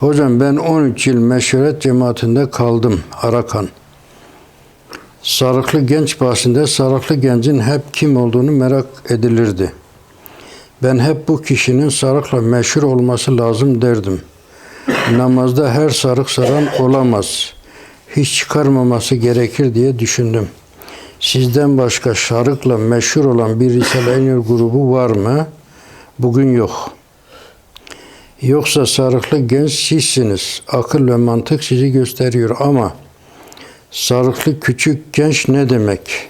Hocam ben 13 yıl meşveret cemaatinde kaldım Arakan. Sarıklı genç bahsinde sarıklı gencin hep kim olduğunu merak edilirdi. Ben hep bu kişinin sarıkla meşhur olması lazım derdim. Namazda her sarık saran olamaz. Hiç çıkarmaması gerekir diye düşündüm. Sizden başka şarıkla meşhur olan bir Risale-i Nur grubu var mı? Bugün yok. Yoksa sarıklı genç sizsiniz. Akıl ve mantık sizi gösteriyor ama sarıklı küçük genç ne demek?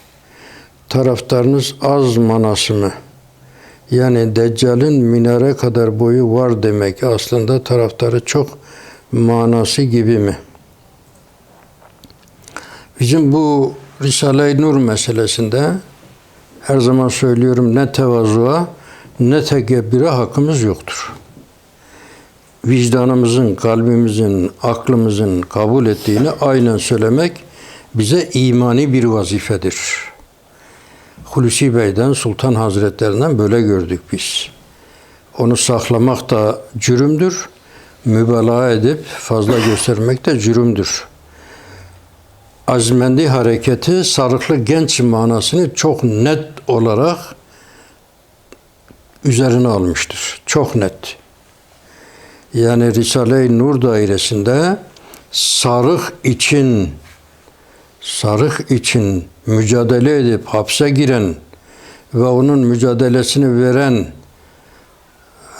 Taraftarınız az manası mı? Yani Deccal'in minare kadar boyu var demek. Aslında taraftarı çok manası gibi mi? Bizim bu Risale-i Nur meselesinde her zaman söylüyorum ne tevazuğa ne tekebbüre hakkımız yoktur vicdanımızın, kalbimizin, aklımızın kabul ettiğini aynen söylemek bize imani bir vazifedir. Hulusi Bey'den, Sultan Hazretlerinden böyle gördük biz. Onu saklamak da cürümdür. Mübalağa edip fazla göstermek de cürümdür. Azmendi hareketi sarıklı genç manasını çok net olarak üzerine almıştır. Çok net yani Risale-i Nur dairesinde sarık için sarık için mücadele edip hapse giren ve onun mücadelesini veren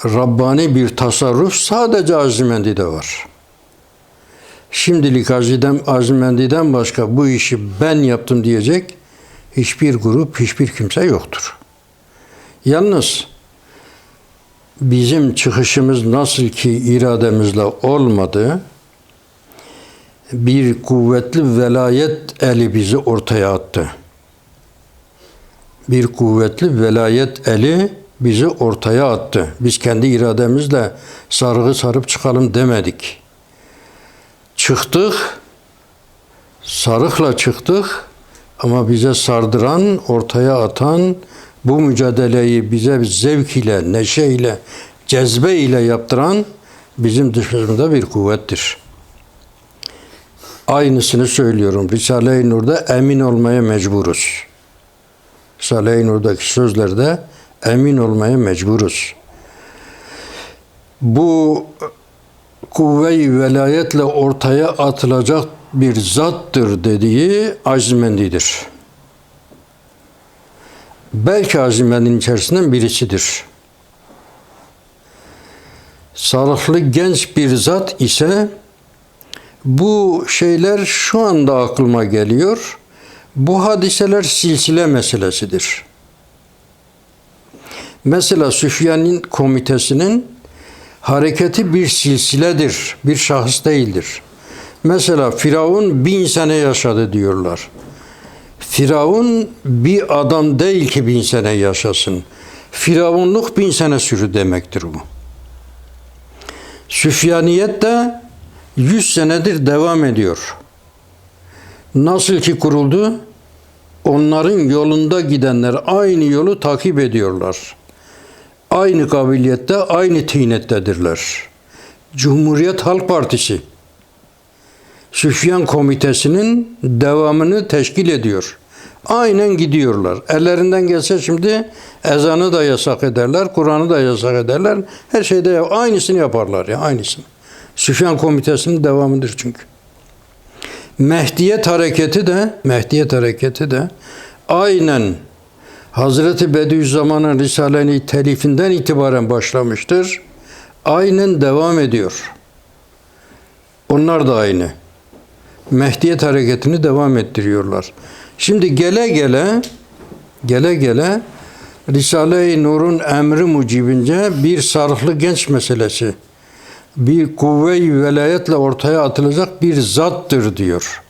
Rabbani bir tasarruf sadece Azimendi'de var. Şimdilik Azidem, Azimendi'den başka bu işi ben yaptım diyecek hiçbir grup, hiçbir kimse yoktur. Yalnız bizim çıkışımız nasıl ki irademizle olmadı, bir kuvvetli velayet eli bizi ortaya attı. Bir kuvvetli velayet eli bizi ortaya attı. Biz kendi irademizle sarığı sarıp çıkalım demedik. Çıktık, sarıkla çıktık ama bize sardıran, ortaya atan, bu mücadeleyi bize zevk ile, neşe ile, cezbe ile yaptıran bizim dışımızda bir kuvvettir. Aynısını söylüyorum. Risale-i Nur'da emin olmaya mecburuz. Risale-i Nur'daki sözlerde emin olmaya mecburuz. Bu kuvve-i velayetle ortaya atılacak bir zattır dediği azmendidir belki azimenin içerisinden birisidir. Sağlıklı genç bir zat ise bu şeyler şu anda aklıma geliyor. Bu hadiseler silsile meselesidir. Mesela Süfyan'ın komitesinin hareketi bir silsiledir, bir şahıs değildir. Mesela Firavun bin sene yaşadı diyorlar. Firavun bir adam değil ki bin sene yaşasın. Firavunluk bin sene sürü demektir bu. Süfyaniyet de yüz senedir devam ediyor. Nasıl ki kuruldu? Onların yolunda gidenler aynı yolu takip ediyorlar. Aynı kabiliyette, aynı tinettedirler. Cumhuriyet Halk Partisi Süfyan Komitesi'nin devamını teşkil ediyor. Aynen gidiyorlar. Ellerinden gelse şimdi ezanı da yasak ederler, Kur'an'ı da yasak ederler. Her şeyde aynısını yaparlar ya, aynısını. Süfyan Komitesi'nin devamıdır çünkü. Mehdiyet hareketi de, Mehdiyet hareketi de aynen Hazreti Bediüzzaman'ın Risale-i telifinden itibaren başlamıştır. Aynen devam ediyor. Onlar da aynı. Mehdiyet hareketini devam ettiriyorlar. Şimdi gele gele gele gele Risale-i Nur'un emri mucibince bir sarıklı genç meselesi bir kuvve-i velayetle ortaya atılacak bir zattır diyor.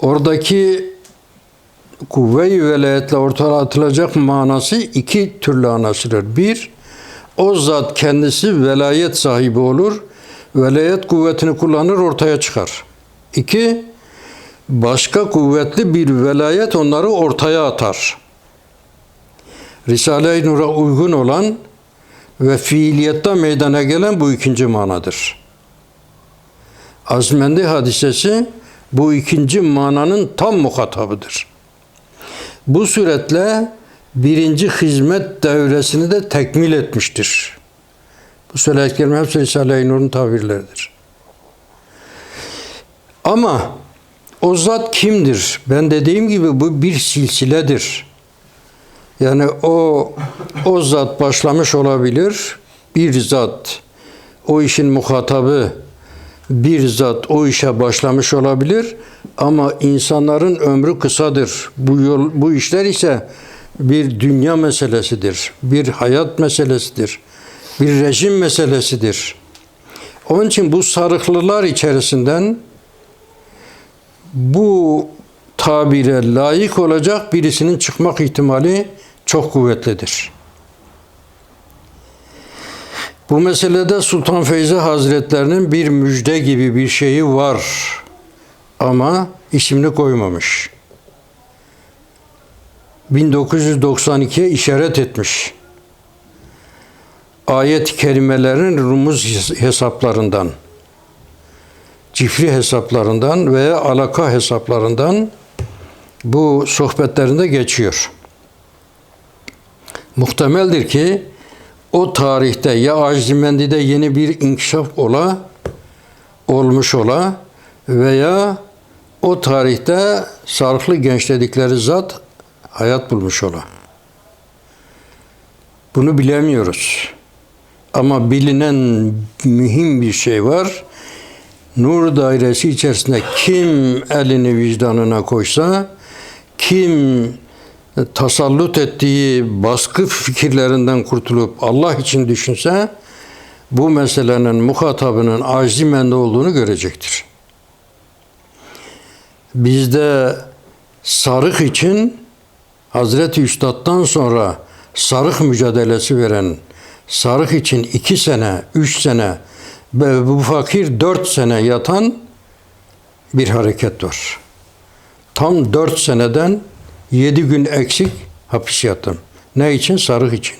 Oradaki kuvve-i velayetle ortaya atılacak manası iki türlü anlaşılır. Bir, o zat kendisi velayet sahibi olur, velayet kuvvetini kullanır ortaya çıkar. İki, başka kuvvetli bir velayet onları ortaya atar. Risale-i Nur'a uygun olan ve fiiliyette meydana gelen bu ikinci manadır. Azmendi hadisesi bu ikinci mananın tam muhatabıdır. Bu suretle birinci hizmet devresini de tekmil etmiştir. Bu söylediklerim hepsi Risale-i Nur'un tabirleridir. Ama o zat kimdir? Ben dediğim gibi bu bir silsiledir. Yani o o zat başlamış olabilir. Bir zat o işin muhatabı bir zat o işe başlamış olabilir ama insanların ömrü kısadır. Bu yol bu işler ise bir dünya meselesidir. Bir hayat meselesidir. Bir rejim meselesidir. Onun için bu sarıklılar içerisinden bu tabire layık olacak birisinin çıkmak ihtimali çok kuvvetlidir. Bu meselede Sultan Feyzi Hazretlerinin bir müjde gibi bir şeyi var ama ismini koymamış. 1992'ye işaret etmiş. Ayet-i kerimelerin rumuz hesaplarından, cifri hesaplarından veya alaka hesaplarından bu sohbetlerinde geçiyor. Muhtemeldir ki o tarihte ya Acimendi'de yeni bir inkişaf ola, olmuş ola veya o tarihte sarıklı genç dedikleri zat hayat bulmuş ola. Bunu bilemiyoruz. Ama bilinen mühim bir şey var. Nur dairesi içerisinde kim elini vicdanına koysa, kim tasallut ettiği baskı fikirlerinden kurtulup Allah için düşünse bu meselenin muhatabının acimende olduğunu görecektir. Bizde sarık için Hazreti Üstad'dan sonra sarık mücadelesi veren, sarık için iki sene, üç sene bu fakir dört sene yatan bir hareket var. Tam dört seneden Yedi gün eksik hapis yattım. Ne için? Sarık için.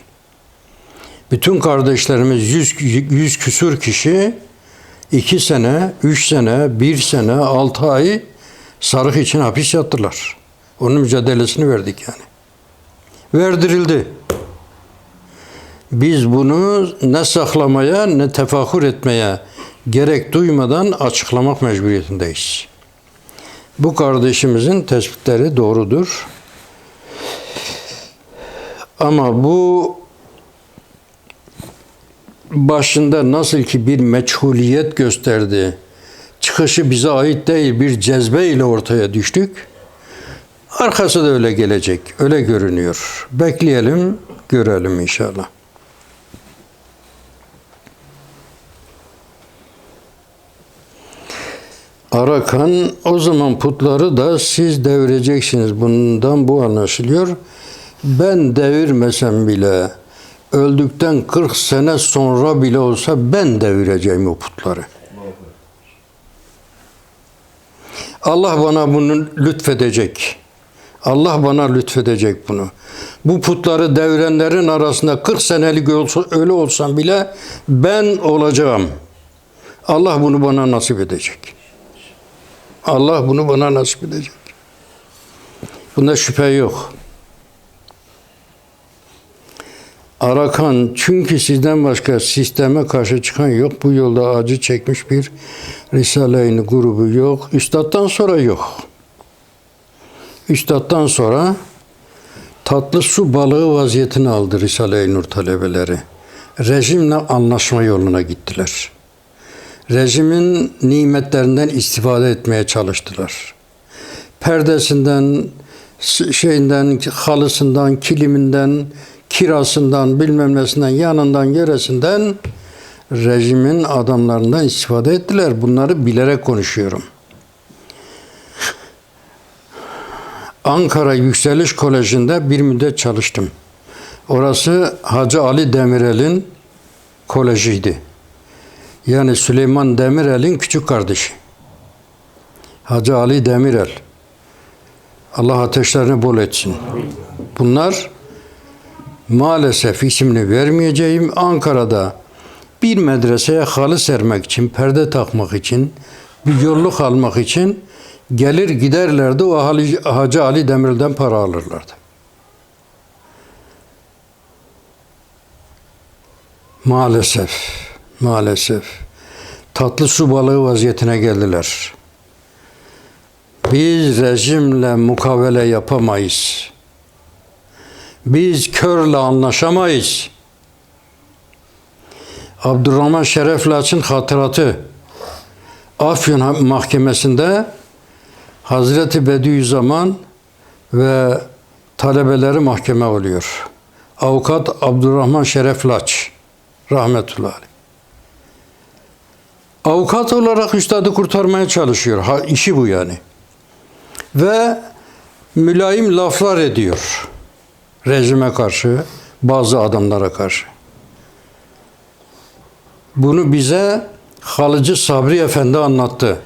Bütün kardeşlerimiz yüz, yüz küsur kişi iki sene, üç sene, bir sene, altı ay sarık için hapis yattılar. Onun mücadelesini verdik yani. Verdirildi. Biz bunu ne saklamaya ne tefahür etmeye gerek duymadan açıklamak mecburiyetindeyiz. Bu kardeşimizin tespitleri doğrudur. Ama bu başında nasıl ki bir meçhuliyet gösterdi, çıkışı bize ait değil bir cezbe ile ortaya düştük. Arkası da öyle gelecek, öyle görünüyor. Bekleyelim, görelim inşallah. Arakan o zaman putları da siz devireceksiniz. Bundan bu anlaşılıyor. Ben devirmesem bile öldükten 40 sene sonra bile olsa ben devireceğim o putları. Allah bana bunu lütfedecek. Allah bana lütfedecek bunu. Bu putları devirenlerin arasında 40 senelik olsa, öyle olsam bile ben olacağım. Allah bunu bana nasip edecek. Allah bunu bana nasip edecek. Bunda şüphe yok. Arakan çünkü sizden başka sisteme karşı çıkan yok. Bu yolda acı çekmiş bir Risale-i grubu yok. Üstad'dan sonra yok. Üstad'dan sonra tatlı su balığı vaziyetini aldı Risale-i Nur talebeleri. Rejimle anlaşma yoluna gittiler. Rejimin nimetlerinden istifade etmeye çalıştılar. Perdesinden, şeyinden, halısından, kiliminden, kirasından, bilmem nesinden, yanından, yöresinden rejimin adamlarından istifade ettiler. Bunları bilerek konuşuyorum. Ankara Yükseliş Koleji'nde bir müddet çalıştım. Orası Hacı Ali Demirel'in kolejiydi. Yani Süleyman Demirel'in küçük kardeşi. Hacı Ali Demirel. Allah ateşlerini bol etsin. Bunlar maalesef isimini vermeyeceğim Ankara'da bir medreseye halı sermek için, perde takmak için bir yolluk almak için gelir giderlerdi o Hacı, Ali Demirel'den para alırlardı. Maalesef, maalesef tatlı su balığı vaziyetine geldiler. Biz rejimle mukavele yapamayız. Biz körle anlaşamayız. Abdurrahman Şeref Laç'ın hatıratı Afyon Mahkemesi'nde Hazreti Bediüzzaman ve talebeleri mahkeme oluyor. Avukat Abdurrahman Şeref Laç rahmetullahi. Avukat olarak üstadı kurtarmaya çalışıyor. Ha, işi bu yani. Ve mülayim laflar ediyor. Rejime karşı, bazı adamlara karşı. Bunu bize Halıcı Sabri Efendi anlattı.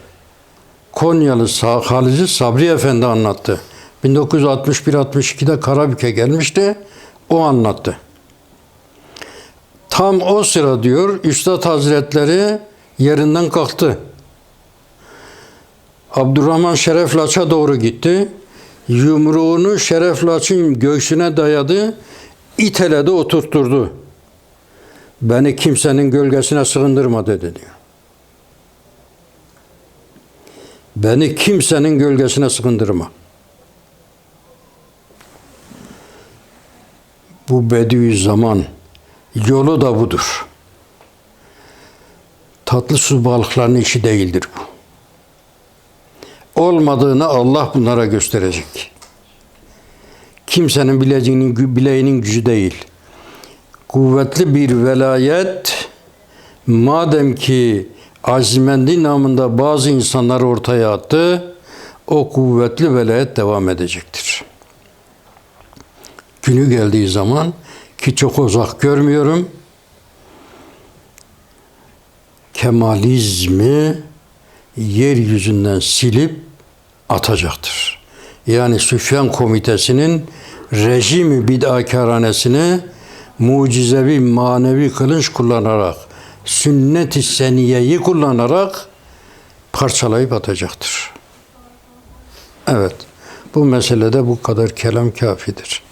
Konyalı Halıcı Sabri Efendi anlattı. 1961-62'de Karabük'e gelmişti. O anlattı. Tam o sıra diyor Üstad Hazretleri yerinden kalktı. Abdurrahman Şeref Laç'a doğru gitti. Yumruğunu Şeref Laç'ın göğsüne dayadı. İteledi oturtturdu. Beni kimsenin gölgesine sığındırma dedi diyor. Beni kimsenin gölgesine sığındırma. Bu Bediüzzaman yolu da budur. Tatlı su balıklarının işi değildir bu. Olmadığını Allah bunlara gösterecek. Kimsenin bileceğinin, bileğinin gücü değil. Kuvvetli bir velayet madem ki Azimendi namında bazı insanlar ortaya attı, o kuvvetli velayet devam edecektir. Günü geldiği zaman ki çok uzak görmüyorum, Kemalizmi yeryüzünden silip atacaktır. Yani Süfyan Komitesi'nin rejimi bid'akaranesini mucizevi manevi kılınç kullanarak sünnet-i seniyeyi kullanarak parçalayıp atacaktır. Evet, bu meselede bu kadar kelam kafidir.